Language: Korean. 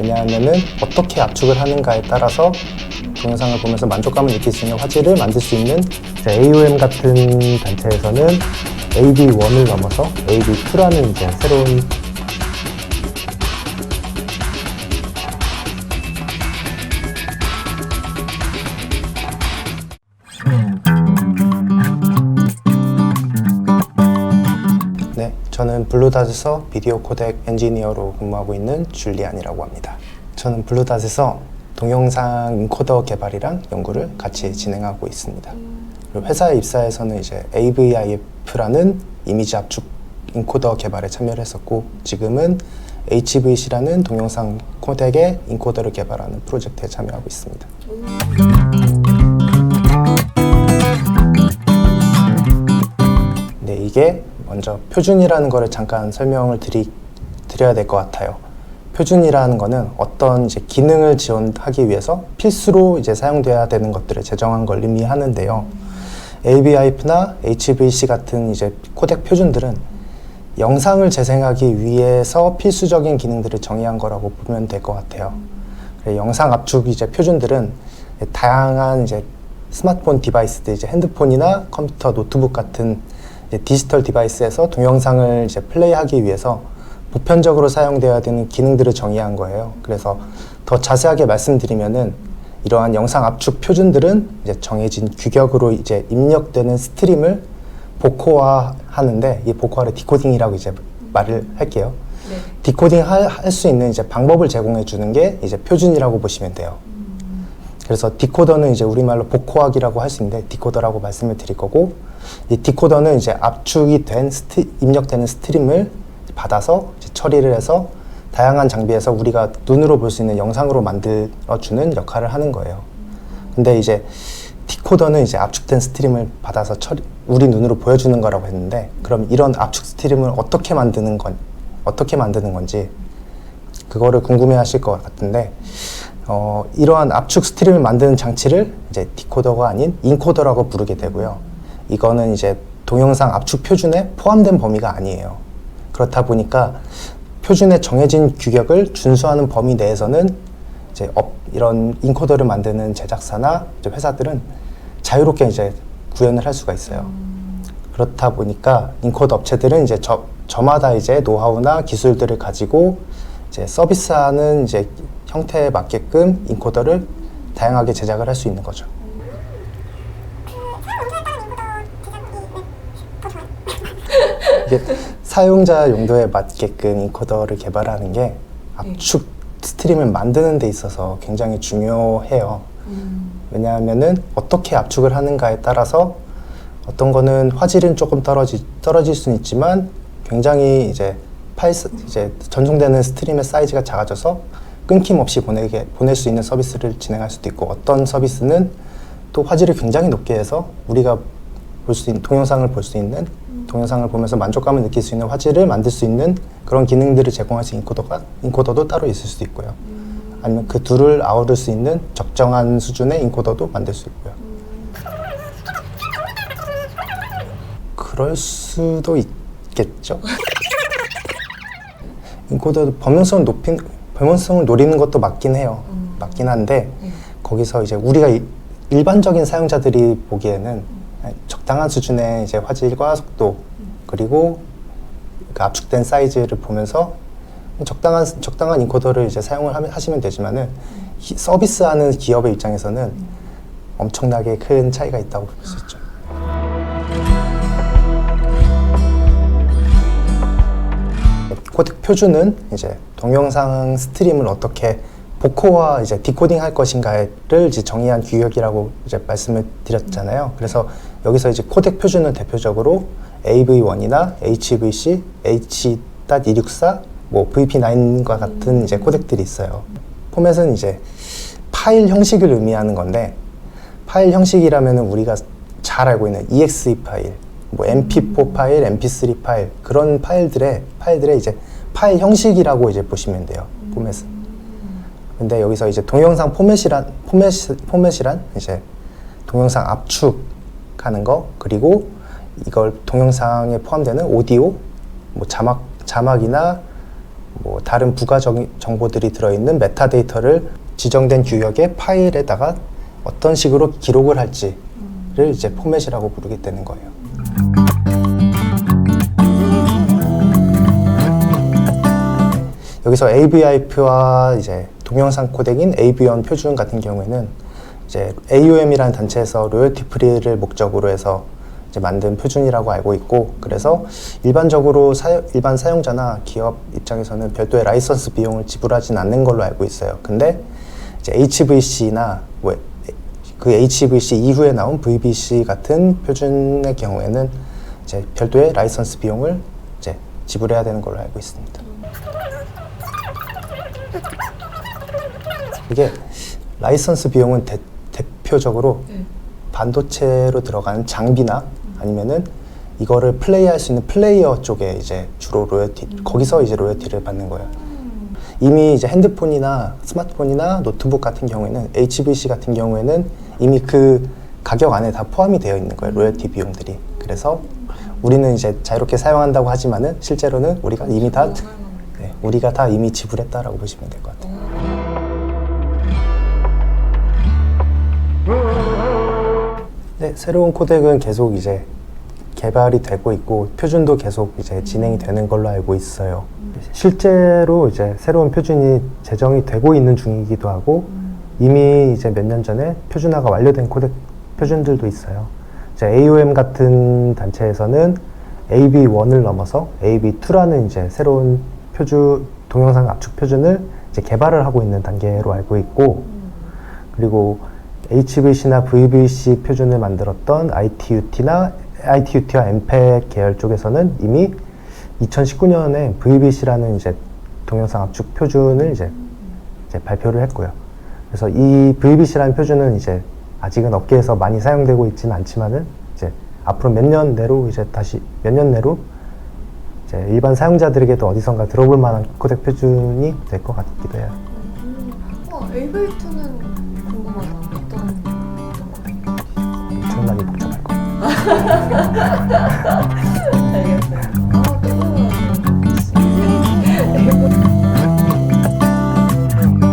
왜냐하면은 어떻게 압축을 하는가에 따라서 동영상을 보면서 만족감을 느낄 수 있는 화질을 만들 수 있는 AOM 같은 단체에서는 AD1을 넘어서 AD2라는 이제 새로운 블루닷에서 비디오 코덱 엔지니어로 근무하고 있는 줄리안이라고 합니다. 저는 블루닷에서 동영상 인코더 개발이랑 연구를 같이 진행하고 있습니다. 그리고 회사에 입사해서는 이제 AVIF라는 이미지 압축 인코더 개발에 참여를 했었고 지금은 HVC라는 동영상 코덱의 인코더를 개발하는 프로젝트에 참여하고 있습니다. 네, 이게 먼저 표준이라는 거를 잠깐 설명을 드리, 드려야 될 것 같아요. 표준이라는 거는 어떤 이제 기능을 지원하기 위해서 필수로 이제 사용돼야 되는 것들을 제정한 걸 의미하는데요. AVIF나 HVC 같은 이제 코덱 표준들은 영상을 재생하기 위해서 필수적인 기능들을 정의한 거라고 보면 될 것 같아요. 영상 압축 이제 표준들은 다양한 이제 스마트폰 디바이스들 이제 핸드폰이나 컴퓨터, 노트북 같은 디지털 디바이스에서 동영상을 이제 플레이하기 위해서 보편적으로 사용되어야 되는 기능들을 정의한 거예요. 그래서 더 자세하게 말씀드리면은 이러한 영상 압축 표준들은 이제 정해진 규격으로 이제 입력되는 스트림을 복호화 하는데 이 복호화를 디코딩이라고 이제 말을 할게요. 네. 디코딩 할 수 있는 이제 방법을 제공해 주는 게 이제 표준이라고 보시면 돼요. 그래서 디코더는 이제 우리말로 복호하기라고 할 수 있는데 디코더라고 말씀을 드릴 거고 이 디코더는 이제 압축이 된 스트, 입력되는 스트림을 받아서 처리를 해서 다양한 장비에서 우리가 눈으로 볼 수 있는 영상으로 만들어 주는 역할을 하는 거예요. 근데 이제 디코더는 이제 압축된 스트림을 받아서 처리, 우리 눈으로 보여주는 거라고 했는데 그럼 이런 압축 스트림을 어떻게 만드는 건 어떻게 만드는 건지 그거를 궁금해하실 것 같은데 어, 이러한 압축 스트림을 만드는 장치를 이제 디코더가 아닌 인코더라고 부르게 되고요. 이거는 이제 동영상 압축 표준에 포함된 범위가 아니에요. 그렇다 보니까 표준에 정해진 규격을 준수하는 범위 내에서는 이제 업, 이런 인코더를 만드는 제작사나 이제 회사들은 자유롭게 이제 구현을 할 수가 있어요. 그렇다 보니까 인코더 업체들은 이제 저, 저마다 이제 노하우나 기술들을 가지고 이제 서비스하는 이제 형태에 맞게끔 인코더를 다양하게 제작을 할 수 있는 거죠. 이게 사용자 용도에 맞게끔 인코더를 개발하는 게 압축 스트림을 만드는 데 있어서 굉장히 중요해요. 왜냐하면은 어떻게 압축을 하는가에 따라서 어떤 거는 화질은 조금 떨어지, 떨어질 수는 있지만 굉장히 이제 파일 스- 이제 전송되는 스트림의 사이즈가 작아져서 끊김없이 보내게 보낼 수 있는 서비스를 진행할 수도 있고 어떤 서비스는 또 화질을 굉장히 높게 해서 우리가 볼 수 있는 동영상을 볼 수 있는 동영상을 보면서 만족감을 느낄 수 있는 화질을 만들 수 있는 그런 기능들을 제공할 수 있는 인코더가 인코더도 따로 있을 수도 있고요. 아니면 그 둘을 아우를 수 있는 적정한 수준의 인코더도 만들 수 있고요. 그럴 수도 있겠죠. 인코더 범용성을 높인 범용성을 노리는 것도 맞긴 해요. 맞긴 한데 거기서 이제 우리가 이- 일반적인 사용자들이 보기에는 적당한 수준의 이제 화질과 속도 그리고 그 압축된 사이즈를 보면서 적당한 적당한 인코더를 이제 사용을 하면, 하시면 되지만은 히- 서비스하는 기업의 입장에서는 엄청나게 큰 차이가 있다고 볼 수 있죠. 표준은 이제 동영상 스트림을 어떻게 복호와 이제 디코딩 할 것인가를 이제 정의한 규격이라고 이제 말씀을 드렸잖아요. 그래서 여기서 이제 코덱 표준은 대표적으로 AV1이나 HVC, H.264, 뭐 VP9과 같은 이제 코덱들이 있어요. 포맷은 이제 파일 형식을 의미하는 건데 파일 형식이라면은 우리가 잘 알고 있는 exe 파일, 뭐 mp4 파일, mp3 파일 그런 파일들의 파일들의 이제 파일 형식이라고 이제 보시면 돼요. 포맷은. 근데 여기서 이제 동영상 포맷이란 포맷 포맷이란 이제 동영상 압축하는 거 그리고 이걸 동영상에 포함되는 오디오, 뭐 자막 자막이나 뭐 다른 부가 정, 정보들이 들어있는 메타데이터를 지정된 규격의 파일에다가 어떤 식으로 기록을 할지를 이제 포맷이라고 부르게 되는 거예요. 여기서 AVIP와 이제 동영상 코덱인 AV1 표준 같은 경우에는 이제 AOM이라는 단체에서 로열티 프리를 목적으로 해서 이제 만든 표준이라고 알고 있고 그래서 일반적으로 사, 일반 사용자나 기업 입장에서는 별도의 라이선스 비용을 지불하진 않는 걸로 알고 있어요. 근데 이제 HVC나 뭐 그 HVC 이후에 나온 VBC 같은 표준의 경우에는 이제 별도의 라이선스 비용을 이제 지불해야 되는 걸로 알고 있습니다. 이게 라이선스 비용은 대, 대표적으로 네. 반도체로 들어가는 장비나 아니면은 이거를 플레이할 수 있는 플레이어 쪽에 이제 주로 로열티 거기서 이제 로열티를 받는 거예요. 이미 이제 핸드폰이나 스마트폰이나 노트북 같은 경우에는 HBC 같은 경우에는 이미 그 가격 안에 다 포함이 되어 있는 거예요. 로열티 비용들이. 그래서 우리는 이제 자유롭게 사용한다고 하지만은 실제로는 우리가 이미 다 네, 우리가 다 이미 지불했다라고 보시면 될 것 같아요. 네, 새로운 코덱은 계속 이제 개발이 되고 있고 표준도 계속 이제 진행이 되는 걸로 알고 있어요. 실제로 이제 새로운 표준이 제정이 되고 있는 중이기도 하고 이미 이제 몇 년 전에 표준화가 완료된 코덱 표준들도 있어요. 이제 AOM 같은 단체에서는 AV1을 넘어서 AV2라는 이제 새로운 표준 동영상 압축 표준을 이제 개발을 하고 있는 단계로 알고 있고 그리고 HVC나 VVC 표준을 만들었던 ITUT나 ITUT와 MPEG 계열 쪽에서는 이미 2019년에 VVC라는 이제 동영상 압축 표준을 이제, 이제 발표를 했고요. 그래서 이 VVC라는 표준은 이제 아직은 업계에서 많이 사용되고 있지는 않지만은 이제 앞으로 몇 년 내로 이제 다시 몇 년 내로 일반 사용자들에게도 어디선가 들어볼 만한 코덱 표준이 될 것 같기도 해요. 어, AV2는 궁금하다. 어떤 엄청나게 복잡할 거예요. 알겠어요.